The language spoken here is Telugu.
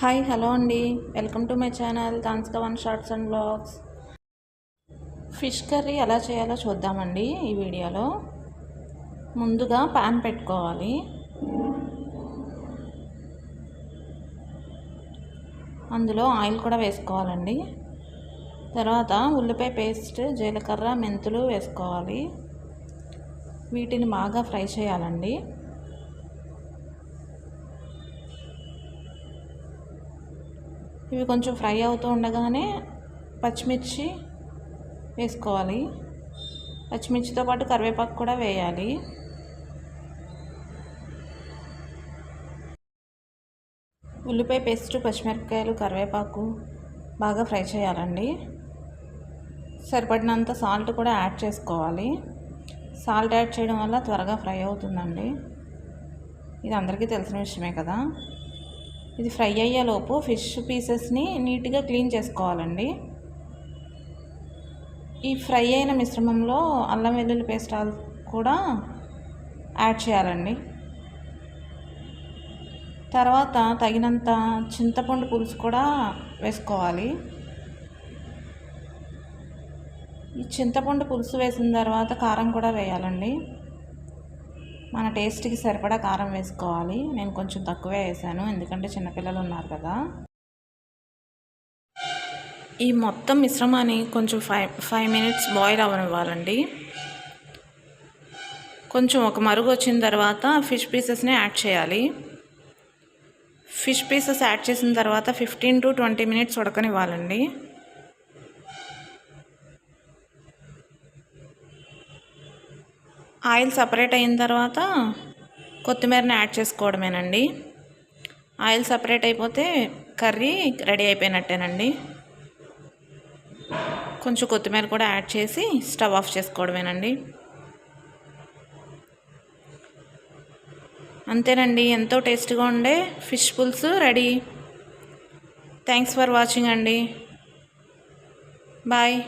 హాయ్ హలో అండి. Welcome to my channel తాన్స్కా one shorts and blogs. Fish curry ఎలా చేయాలో చూద్దామండి ఈ వీడియోలో. ముందుగా పాన్ పెట్టుకోవాలి. అందులో ఆయిల్ కూడా వేసుకోవాలండి. తర్వాత ఉల్లిపాయ పేస్ట్ జీలకర్ర మెంతులు వేసుకోవాలి. వీటిని బాగా ఫ్రై చేయాలండి. ఇవి కొంచెం ఫ్రై అవుతూ ఉండగానే పచ్చిమిర్చి వేసుకోవాలి. పచ్చిమిర్చితో పాటు కరివేపాకు కూడా వేయాలి. ఉల్లిపాయ పేస్ట్ పచ్చిమిరపకాయలు కరివేపాకు బాగా ఫ్రై చేయాలండి. సరిపడినంత సాల్ట్ కూడా యాడ్ చేసుకోవాలి. సాల్ట్ యాడ్ చేయడం వల్ల త్వరగా ఫ్రై అవుతుందండి. ఇది అందరికీ తెలిసిన విషయమే కదా. ఇది ఫ్రై అయ్యేలోపు ఫిష్ పీసెస్ని నీట్గా క్లీన్ చేసుకోవాలండి. ఈ ఫ్రై అయిన మిశ్రమంలో అల్లం వెల్లుల్లి పేస్ట్ కూడా యాడ్ చేయాలండి. తర్వాత తగినంత చింతపండు పులుసు కూడా వేసుకోవాలి. ఈ చింతపండు పులుసు వేసిన తర్వాత కారం కూడా వేయాలండి. మన టేస్ట్కి సరిపడా కారం వేసుకోవాలి. నేను కొంచెం తక్కువే వేసాను. ఎందుకంటే చిన్నపిల్లలు ఉన్నారు కదా. ఈ మొత్తం మిశ్రమాన్ని కొంచెం ఫైవ్ ఫైవ్ మినిట్స్ బాయిల్ అవ్వనివ్వాలండి. కొంచెం ఒక మరుగు వచ్చిన తర్వాత ఫిష్ పీసెస్ని యాడ్ చేయాలి. ఫిష్ పీసెస్ యాడ్ చేసిన తర్వాత ఫిఫ్టీన్ టు ట్వంటీ మినిట్స్ ఉడకనివ్వాలండి. ఆయిల్ సపరేట్ అయిన తర్వాత కొత్తిమీరని యాడ్ చేసుకోవడమేనండి. ఆయిల్ సపరేట్ అయిపోతే కర్రీ రెడీ అయిపోయినట్టేనండి. కొంచెం కొత్తిమీర కూడా యాడ్ చేసి స్టవ్ ఆఫ్ చేసుకోవడమేనండి. అంతేనండి ఎంతో టేస్ట్గా ఉండే ఫిష్ పులుసు రెడీ. థ్యాంక్స్ ఫర్ వాచింగ్ అండి. బాయ్.